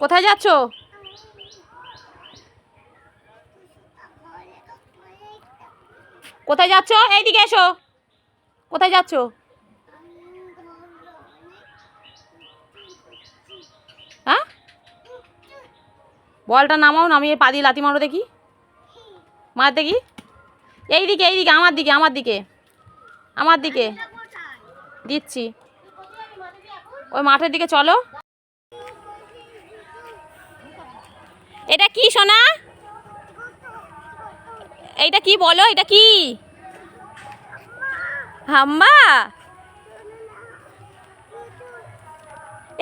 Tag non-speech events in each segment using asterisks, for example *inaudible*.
কোথায় যাচ্ছ? কোথায় যাচ্ছ? এইদিকে এসো। কোথায় যাচ্ছ? হ্যাঁ? বলটা নামাও নামিয়ে পা দিয়ে লাতি মারো দেখি। মার দেখি। এইদিকে এইদিকে, আমার দিকে আমার দিকে। আমার দিকে। দিচ্ছি। ওই মাঠের দিকে চলো। এটা কি সোনা? এইটা কি বলো এটা কি? হাম্মা?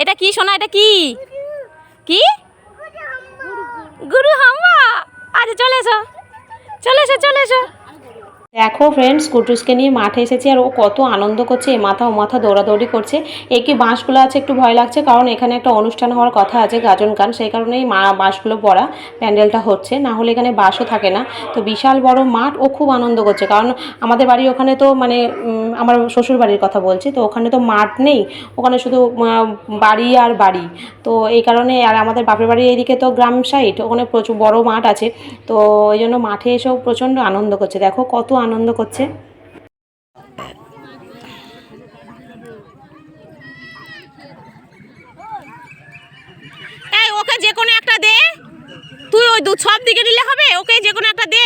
এটা কি সোনা এটা কি? কি? গুরু হাম্মা। আচ্ছা চলে এসো চলে এসো চলে এসো। দেখো ফ্রেন্ডস কুটুসকে নিয়ে মাঠে এসেছি আর ও কত আনন্দ করছে। এ মাথা, ও মাথা দৌড়াদৌড়ি করছে। এই কি বাঁশগুলো আছে একটু ভয় লাগছে কারণ এখানে একটা অনুষ্ঠান হওয়ার কথা আছে, গাজন গান। সেই কারণেই মা বাঁশগুলো পড়া, প্যান্ডেলটা হচ্ছে। না হলে এখানে বাঁশও থাকে না। তো বিশাল বড় মাঠ, ও খুব আনন্দ করছে। কারণ আমাদের বাড়ি ওখানে তো মানে আমার শ্বশুর বাড়ির কথা বলছি। তো ওখানে তো মাঠ নেই। ওখানে শুধু বাড়ি আর বাড়ি। তো এই কারণে, আর আমাদের বাপের বাড়ি এইদিকে তো গ্রাম সাইড ওখানে প্রচুর বড় মাঠ আছে। তো ওই জন্য মাঠে এসেও প্রচণ্ড আনন্দ করছে। দেখো কত আনন্দ করছে। ওকে যে কোনো একটা দে। তুই ওই দু সব দিকে নিলে হবে, ওকে যে কোনো একটা দে।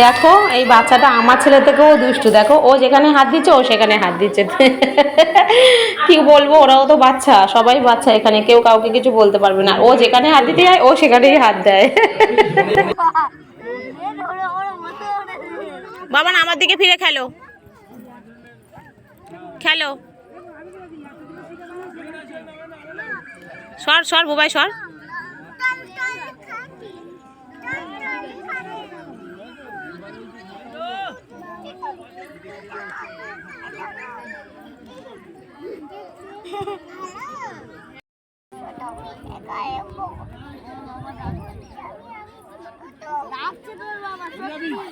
দেখো, এই বাচ্চাটা আমার ছেলে থেকেও দুষ্টু। দেখো, ও যেখানে হাত দিচ্ছে, ও সেখানে হাত দিচ্ছে। *laughs* কি বলব, ওরাও তো বাচ্চা, সবাই বাচ্চা এখানে, কেউ কাউকে কিছু বলতে পারবে না। ও যেখানে হাত দিতে যায় ও সেখানেই হাত দেয়। *laughs* বাবা না, আমার দিকে ফিরে খেলো। খেলো। সর সর বুবাই সর।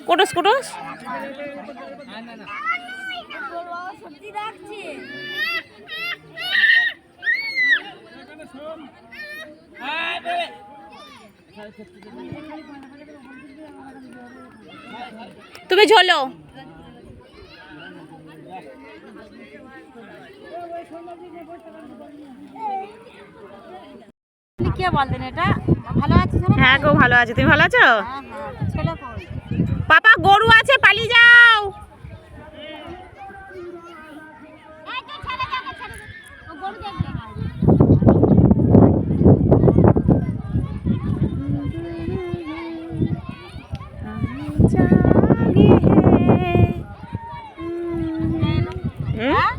কোটস কোটস? তুমি ঝোলো। কে বললেন এটা ভালো আছে হ্যাঁ গো ভালো আছে। তুমি ভালো আছো? হ্যাঁ হ্যাঁ পাপা গরু আছে পালিয়ে যাও। হ্যাঁ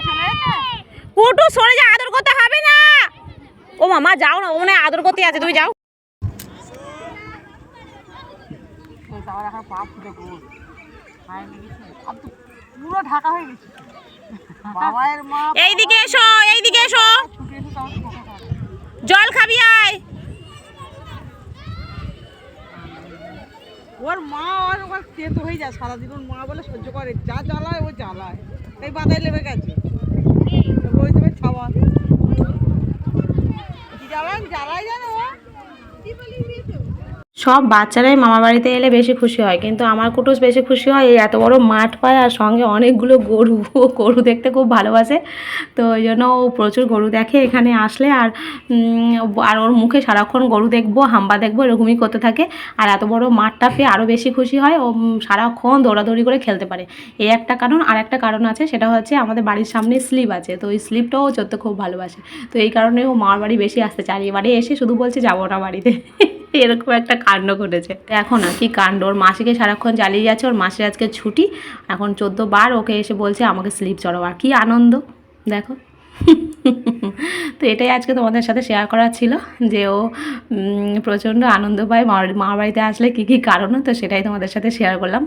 চলে এসেছে পুটু সরে যা আদর করতে হবে না ও মামা যাও না ও মনে আদর করতে আছে তুমি যাও। এইদিকে এসো জল খাবি, আয়। ওর মা আর ওর তেতো হয়ে যায়, সারাদিন ওর মা বলে সহ্য করে, যা জ্বালায় ও জ্বালায়। এই বাদায় লেবে গেছে। দেবে খাওয়া। কি জ্বালায় জ্বালায় জানো ও? কি বলি দিয়েছ সব বাচ্চারাই মামা বাড়িতে এলে বেশি খুশি হয়। কিন্তু আমার কুটুস বেশি খুশি হয় এই এত বড় মাঠ পায় আর সঙ্গে অনেকগুলো গরু *laughs* গরু দেখতে খুব ভালোবাসে। তো ওই জন্য ও প্রচুর গরু দেখে এখানে আসলে আর আর ওর মুখে সারাক্ষণ গরু দেখব, হাম্বা দেখব, এরকমই করতে থাকে। আর এত বড় মাঠটা পেয়ে আরও বেশি খুশি হয়, ও সারাক্ষণ দৌড়াদৌড়ি করে খেলতে পারে। এই একটা কারণ, আর একটা কারণ আছে, সেটা হচ্ছে আমাদের বাড়ির সামনে স্লিপ আছে। তো ওই স্লিপটাও চড়তে খুব ভালোবাসে। তো এই কারণে ও মার বাড়ি বেশি আসতে চায়। এবারে এসে শুধু বলছে, যাব না বাড়িতে। *laughs* এরকম একটা কাণ্ড ঘটেছে। এখন না কি কাণ্ড, ওর মাসিকে সারাক্ষণ জ্বালিয়ে যাচ্ছে, ওর মাসের আজকে ছুটি। এখন চোদ্দ বার ওকে এসে বলছে, আমাকে স্লিপ চড়াও আর কি আনন্দ। দেখো। তো এটাই আজকে তোমাদের সাথে শেয়ার করার ছিল, যে ও প্রচণ্ড আনন্দ পায়। মামার বাড়িতে আসলে কী কী কারণও তো সেটাই তোমাদের সাথে শেয়ার করলাম।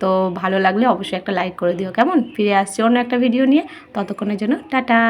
তো ভালো লাগলে অবশ্যই একটা লাইক করে দিও, কেমন? ফিরে আসছি অন্য একটা ভিডিও নিয়ে। ততক্ষণের জন্য, টাটা!